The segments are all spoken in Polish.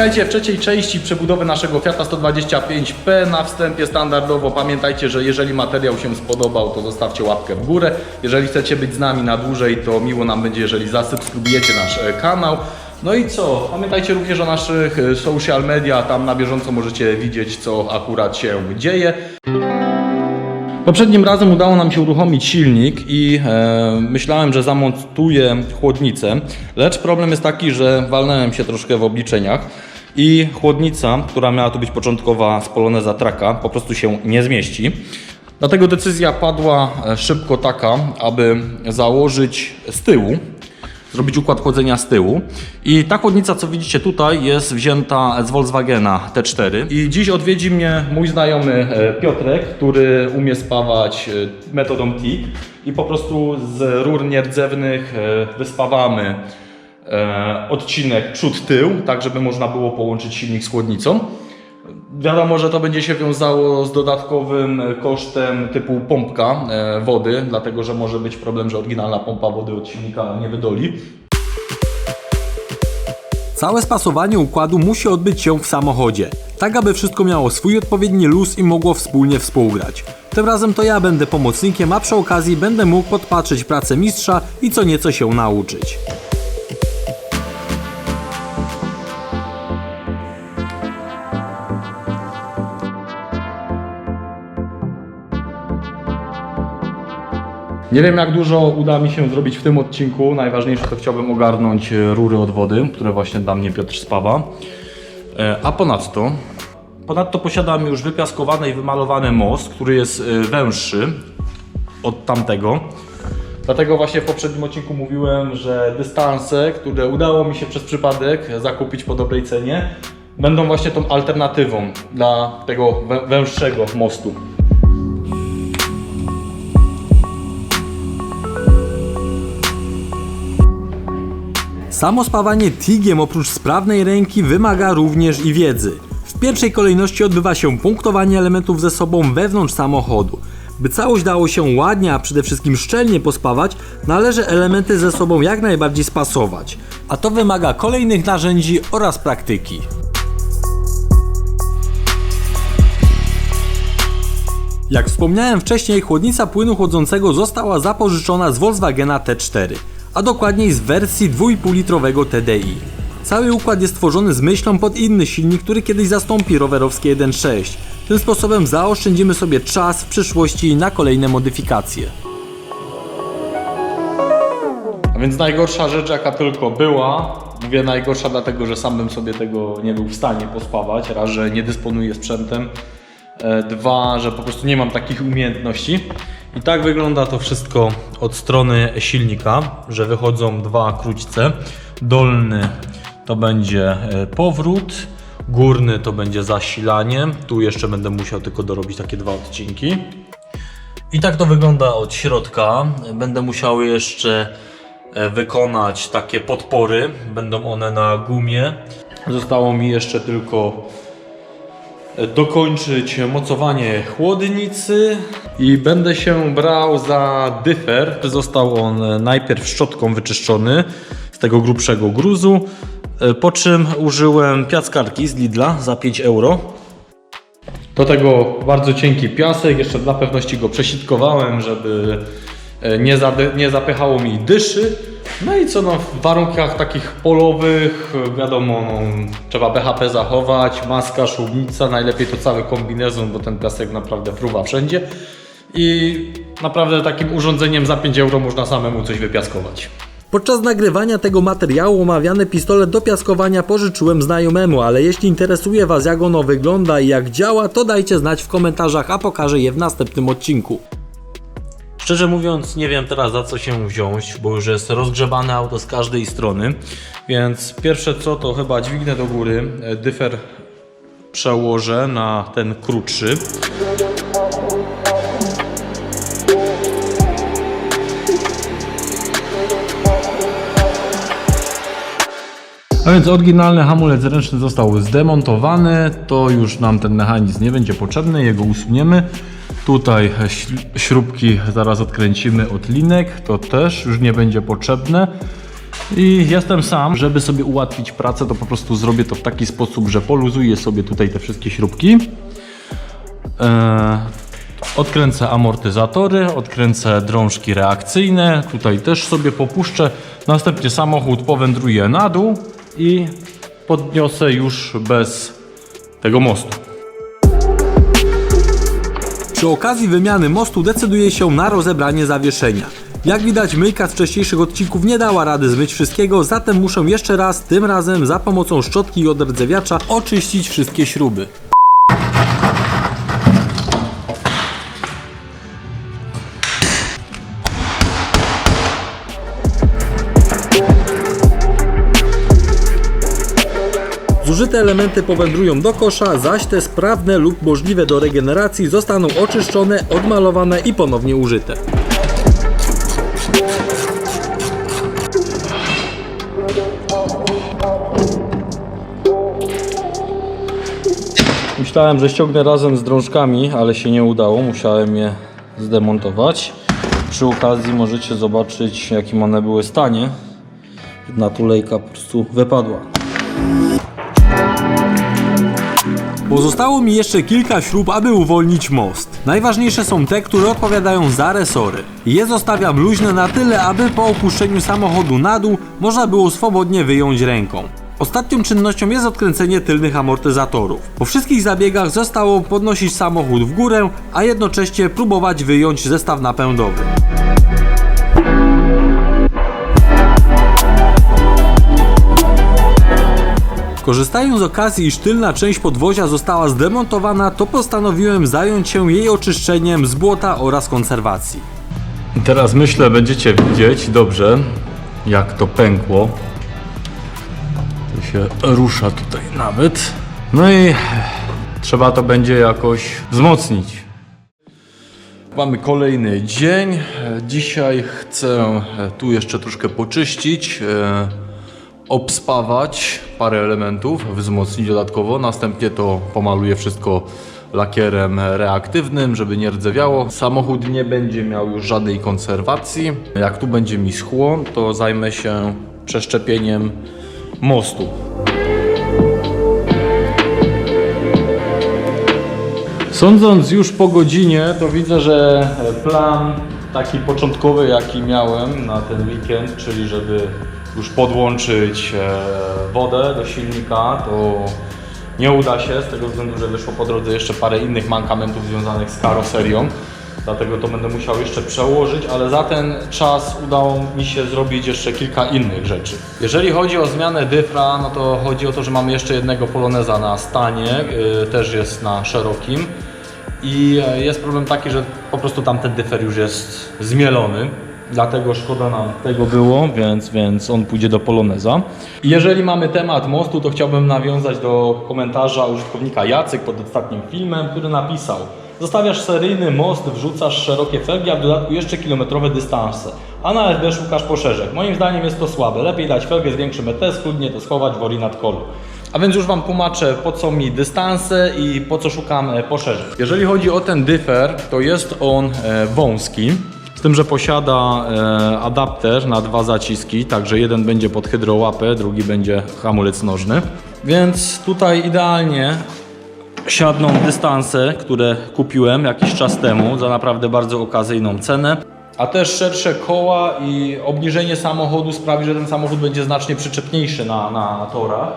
Witajcie w trzeciej części przebudowy naszego Fiata 125P. Na wstępie standardowo pamiętajcie, że jeżeli materiał się spodobał, to zostawcie łapkę w górę. Jeżeli chcecie być z nami na dłużej, to miło nam będzie, jeżeli zasubskrybujecie nasz e, kanał. No i co? Pamiętajcie również o naszych e, social media, tam na bieżąco możecie widzieć, co akurat się dzieje. Poprzednim razem udało nam się uruchomić silnik i e, myślałem, że zamontuję chłodnicę, lecz problem jest taki, że walnąłem się troszkę w obliczeniach i chłodnica, która miała tu być początkowa z Poloneza Traka, po prostu się nie zmieści. Dlatego decyzja padła e, szybko taka, aby założyć z tyłu zrobić układ chłodzenia z tyłu. I ta chłodnica, co widzicie tutaj, jest wzięta z Volkswagena T4. I dziś odwiedzi mnie mój znajomy e, Piotrek, który umie spawać e, metodą TIG. I po prostu z rur nierdzewnych wyspawamy odcinek przód-tył, tak żeby można było połączyć silnik z chłodnicą. Wiadomo, że to będzie się wiązało z dodatkowym e, kosztem typu pompka e, wody, dlatego że może być problem, że oryginalna pompa wody od silnika nie wydoli. Całe spasowanie układu musi odbyć się w samochodzie, tak aby wszystko miało swój odpowiedni luz i mogło wspólnie współgrać. Tym razem to ja będę pomocnikiem, a przy okazji będę mógł podpatrzeć pracę mistrza i co nieco się nauczyć. Nie wiem jak dużo uda mi się zrobić w tym odcinku. Najważniejsze to chciałbym ogarnąć e, rury od wody, które właśnie da mnie Piotr Spawa. E, A ponadto, ponadto posiadam już wypiaskowany i wymalowany most, który jest e, węższy od tamtego. Dlatego właśnie w poprzednim odcinku mówiłem, że dystanse, które udało mi się przez przypadek zakupić po dobrej cenie, będą właśnie tą alternatywą dla tego wę- węższego mostu. Samo spawanie TIG-iem oprócz sprawnej ręki wymaga również i wiedzy. W pierwszej kolejności odbywa się punktowanie elementów ze sobą wewnątrz samochodu. By całość dało się ładnie, a przede wszystkim szczelnie pospawać, należy elementy ze sobą jak najbardziej spasować. A to wymaga kolejnych narzędzi oraz praktyki. Jak wspomniałem wcześniej, chłodnica płynu chłodzącego została zapożyczona z Volkswagena T4, a dokładniej z wersji 2,5 litrowego TDI. Cały układ jest tworzony z myślą pod inny silnik, który kiedyś zastąpi rowerowskie 1.6. Tym sposobem zaoszczędzimy sobie czas w przyszłości na kolejne modyfikacje. A więc najgorsza rzecz jaka tylko była, mówię najgorsza dlatego, że sam bym sobie tego nie był w stanie pospawać, raz, że nie dysponuję sprzętem, e, dwa, że po prostu nie mam takich umiejętności. I tak wygląda to wszystko od strony silnika, że wychodzą dwa króćce. Dolny to będzie e, powrót, górny to będzie zasilanie. Tu jeszcze będę musiał tylko dorobić takie dwa odcinki. I tak to wygląda od środka. Będę musiał jeszcze e, wykonać takie podpory. Będą one na gumie. Zostało mi jeszcze tylko dokończyć mocowanie chłodnicy i będę się brał za dyfer. Został on najpierw szczotką wyczyszczony z tego grubszego gruzu, e, po czym użyłem piaskarki z Lidla za 5 euro. Do tego bardzo cienki piasek, jeszcze dla pewności go przesitkowałem, żeby e, nie, nie zapychało mi dyszy. No i co no, w warunkach takich polowych, wiadomo, no, trzeba BHP zachować, maska, szubnica, najlepiej to cały kombinezon, bo ten piasek naprawdę fruwa wszędzie. I naprawdę takim urządzeniem za 5 euro można samemu coś wypiaskować. Podczas nagrywania tego materiału omawiany pistolet do piaskowania pożyczyłem znajomemu, ale jeśli interesuje Was jak ono wygląda i jak działa, to dajcie znać w komentarzach, a pokażę je w następnym odcinku. Szczerze mówiąc, nie wiem teraz za co się wziąć, bo już jest rozgrzebane auto z każdej strony. Więc pierwsze co to chyba dźwignę do góry, e, dyfer przełożę na ten krótszy. A więc oryginalny hamulec ręczny został zdemontowany, to już nam ten mechanizm nie będzie potrzebny, jego usuniemy. Tutaj śrubki zaraz odkręcimy od linek, to też już nie będzie potrzebne. I jestem sam, żeby sobie ułatwić pracę, to po prostu zrobię to w taki sposób, że poluzuję sobie tutaj te wszystkie śrubki. Eee, odkręcę amortyzatory, odkręcę drążki reakcyjne, tutaj też sobie popuszczę. Następnie samochód powędruje na dół i podniosę już bez tego mostu. Przy okazji wymiany mostu decyduje się na rozebranie zawieszenia. Jak widać myjka z wcześniejszych odcinków nie dała rady zmyć wszystkiego, zatem muszę jeszcze raz, tym razem za pomocą szczotki i odrdzewiacza oczyścić wszystkie śruby. Zużyte elementy powędrują do kosza, zaś te sprawne lub możliwe do regeneracji zostaną oczyszczone, odmalowane i ponownie użyte. Myślałem, że ściągnę razem z drążkami, ale się nie udało. Musiałem je zdemontować. Przy okazji możecie zobaczyć, jakim one były stanie. Jedna tulejka po prostu wypadła. Pozostało mi jeszcze kilka śrub, aby uwolnić most. Najważniejsze są te, które odpowiadają za resory. Je zostawiam luźne na tyle, aby po opuszczeniu samochodu na dół można było swobodnie wyjąć ręką. Ostatnią czynnością jest odkręcenie tylnych amortyzatorów. Po wszystkich zabiegach zostało podnosić samochód w górę, a jednocześnie próbować wyjąć zestaw napędowy. Korzystając z okazji, iż tylna część podwozia została zdemontowana, to postanowiłem zająć się jej oczyszczeniem z błota oraz konserwacji. I teraz myślę, będziecie widzieć dobrze, jak to pękło. To się rusza tutaj nawet. No i trzeba to będzie jakoś wzmocnić. Mamy kolejny dzień. Dzisiaj chcę tu jeszcze troszkę poczyścić, e, obspawać parę elementów, wzmocnić dodatkowo. Następnie to pomaluję wszystko lakierem reaktywnym, żeby nie rdzewiało. Samochód nie będzie miał już żadnej konserwacji. Jak tu będzie mi schło, to zajmę się przeszczepieniem mostu. Sądząc już po godzinie, to widzę, że plan taki początkowy, jaki miałem na ten weekend, czyli żeby już podłączyć e, wodę do silnika, to nie uda się z tego względu, że wyszło po drodze jeszcze parę innych mankamentów związanych z karoserią. Dlatego to będę musiał jeszcze przełożyć, ale za ten czas udało mi się zrobić jeszcze kilka innych rzeczy. Jeżeli chodzi o zmianę dyfra, no to chodzi o to, że mamy jeszcze jednego poloneza na stanie, yy, też jest na szerokim. I e, jest problem taki, że po prostu tamten dyfer już jest zmielony. Dlatego szkoda nam tego było, więc, więc on pójdzie do Poloneza. Jeżeli mamy temat mostu, to chciałbym nawiązać do komentarza użytkownika Jacek pod ostatnim filmem, który napisał Zostawiasz seryjny most, wrzucasz szerokie felgi, a w dodatku jeszcze kilometrowe dystanse. A na LB szukasz poszerzek. Moim zdaniem jest to słabe. Lepiej dać felgę z większym ET, to schować w ori nad kolu. A więc już Wam tłumaczę, po co mi dystanse i po co szukam poszerzek. Jeżeli chodzi o ten dyfer, to jest on e, wąski. Z tym, że posiada e, adapter na dwa zaciski, także jeden będzie pod hydrołapę, drugi będzie hamulec nożny. Więc tutaj idealnie siadną dystanse, które kupiłem jakiś czas temu za naprawdę bardzo okazyjną cenę. A też szersze koła i obniżenie samochodu sprawi, że ten samochód będzie znacznie przyczepniejszy na, na, na torach.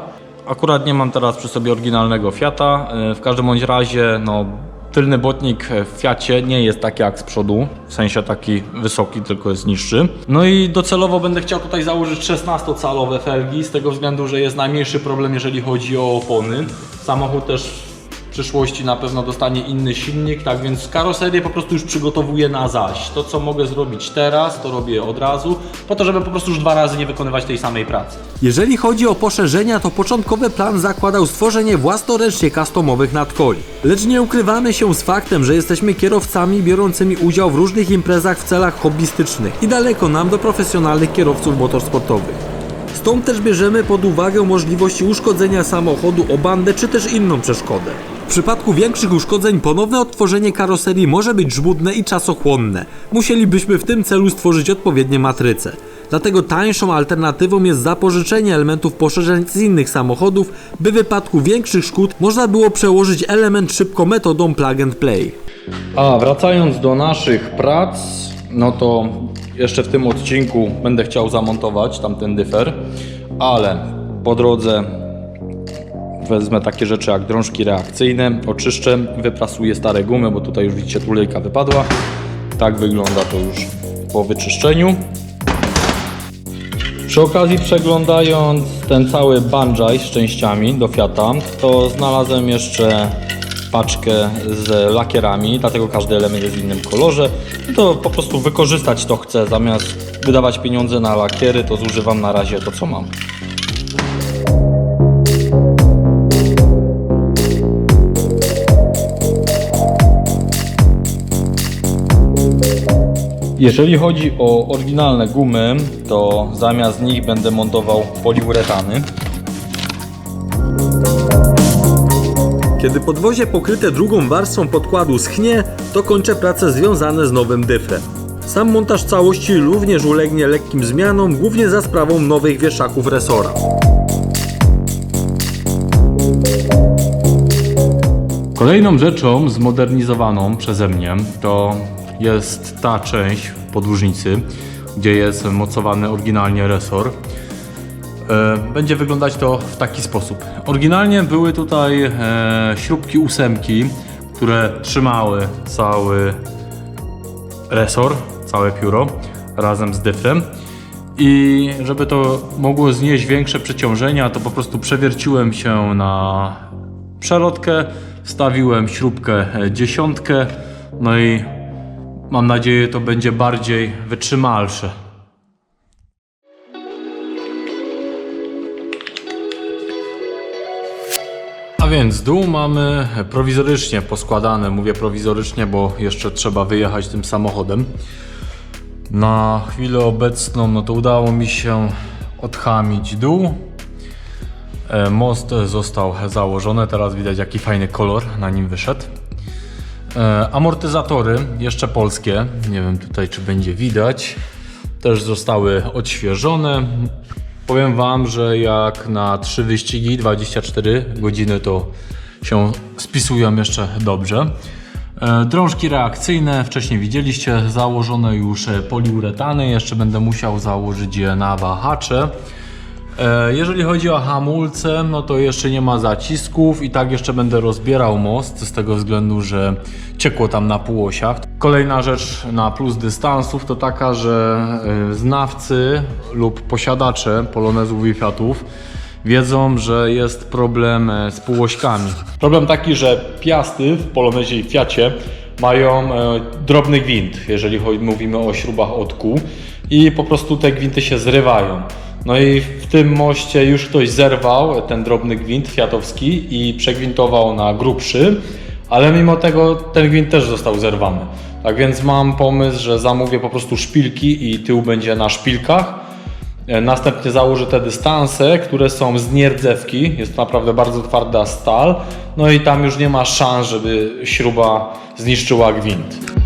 Akurat nie mam teraz przy sobie oryginalnego Fiata. E, W każdym bądź razie, no, tylny botnik w Fiacie nie jest taki jak z przodu, w sensie taki wysoki, tylko jest niższy. No i docelowo będę chciał tutaj założyć 16-calowe felgi, z tego względu, że jest najmniejszy problem, jeżeli chodzi o opony. Samochód też przyszłości na pewno dostanie inny silnik, tak więc karoserię po prostu już przygotowuję na zaś. To co mogę zrobić teraz, to robię od razu, po to, żeby po prostu już dwa razy nie wykonywać tej samej pracy. Jeżeli chodzi o poszerzenia, to początkowy plan zakładał stworzenie własnoręcznie customowych nadkoli. Lecz nie ukrywamy się z faktem, że jesteśmy kierowcami biorącymi udział w różnych imprezach w celach hobbystycznych i daleko nam do profesjonalnych kierowców motorsportowych. Stąd też bierzemy pod uwagę możliwości uszkodzenia samochodu o bandę czy też inną przeszkodę. Przypadku większych uszkodzeń ponowne odtworzenie karoserii może być żmudne i czasochłonne. Musielibyśmy w tym celu stworzyć odpowiednie matryce. Dlatego tańszą alternatywą jest zapożyczenie elementów poszerzeń z innych samochodów, by w wypadku większych szkód można było przełożyć element szybko metodą plug and play. A wracając do naszych prac, no to jeszcze w tym odcinku będę chciał zamontować tamten dyfer, ale po drodze wezmę takie rzeczy jak drążki reakcyjne, oczyszczę, wyprasuję stare gumy, bo tutaj już widzicie tulejka wypadła. Tak wygląda to już po wyczyszczeniu. Przy okazji przeglądając ten cały banjaj z częściami do Fiata, to znalazłem jeszcze paczkę z lakierami, dlatego każdy element jest w innym kolorze. To po prostu wykorzystać to chcę, zamiast wydawać pieniądze na lakiery, to zużywam na razie to co mam. Jeżeli chodzi o oryginalne gumy, to zamiast nich będę montował poliuretany. Kiedy podwozie pokryte drugą warstwą podkładu schnie, to kończę prace związane z nowym dyfrem. Sam montaż całości również ulegnie lekkim zmianom, głównie za sprawą nowych wieszaków resora. Kolejną rzeczą zmodernizowaną przeze mnie to jest ta część podłużnicy, gdzie jest mocowany oryginalnie resor. E, Będzie wyglądać to w taki sposób. Oryginalnie były tutaj e, śrubki ósemki, które trzymały cały resor, całe pióro razem z dyfrem. I żeby to mogło znieść większe przeciążenia, to po prostu przewierciłem się na przelotkę, wstawiłem śrubkę e, dziesiątkę, no i mam nadzieję to będzie bardziej wytrzymalsze. A więc dół mamy prowizorycznie poskładane. Mówię prowizorycznie, bo jeszcze trzeba wyjechać tym samochodem. Na chwilę obecną no to udało mi się odchamić dół. E, Most został założony, teraz widać jaki fajny kolor na nim wyszedł. E, Amortyzatory jeszcze polskie, nie wiem tutaj czy będzie widać, też zostały odświeżone. Powiem Wam, że jak na 3 wyścigi 24 godziny to się spisują jeszcze dobrze. E, Drążki reakcyjne, wcześniej widzieliście, założone już e, poliuretany, jeszcze będę musiał założyć je na wahacze. E, Jeżeli chodzi o hamulce, no to jeszcze nie ma zacisków i tak jeszcze będę rozbierał most z tego względu, że ciekło tam na półosiach. Kolejna rzecz na plus dystansów to taka, że e, znawcy lub posiadacze polonezów i Fiatów wiedzą, że jest problem e, z półośkami. Problem taki, że piasty w Polonezie i Fiacie mają drobny gwint, jeżeli mówimy o śrubach od kół i po prostu te gwinty się zrywają. No i w tym moście już ktoś zerwał ten drobny gwint fiatowski i przegwintował na grubszy, ale mimo tego ten gwint też został zerwany. Tak więc mam pomysł, że zamówię po prostu szpilki i tył będzie na szpilkach. E, Następnie założę te dystanse, które są z nierdzewki. Jest to naprawdę bardzo twarda stal. No i tam już nie ma szans, żeby śruba zniszczyła gwint.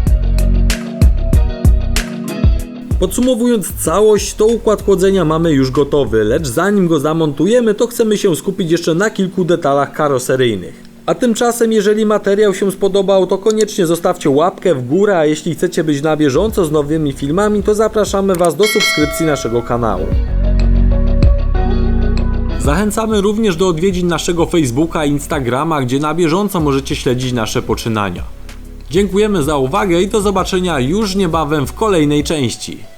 Podsumowując całość, to układ chłodzenia mamy już gotowy, lecz zanim go zamontujemy, to chcemy się skupić jeszcze na kilku detalach karoseryjnych. A tymczasem, jeżeli materiał się spodobał, to koniecznie zostawcie łapkę w górę, a jeśli chcecie być na bieżąco z nowymi filmami, to zapraszamy Was do subskrypcji naszego kanału. Zachęcamy również do odwiedzin naszego Facebooka i Instagrama, gdzie na bieżąco możecie śledzić nasze poczynania. Dziękujemy za uwagę i do zobaczenia już niebawem w kolejnej części.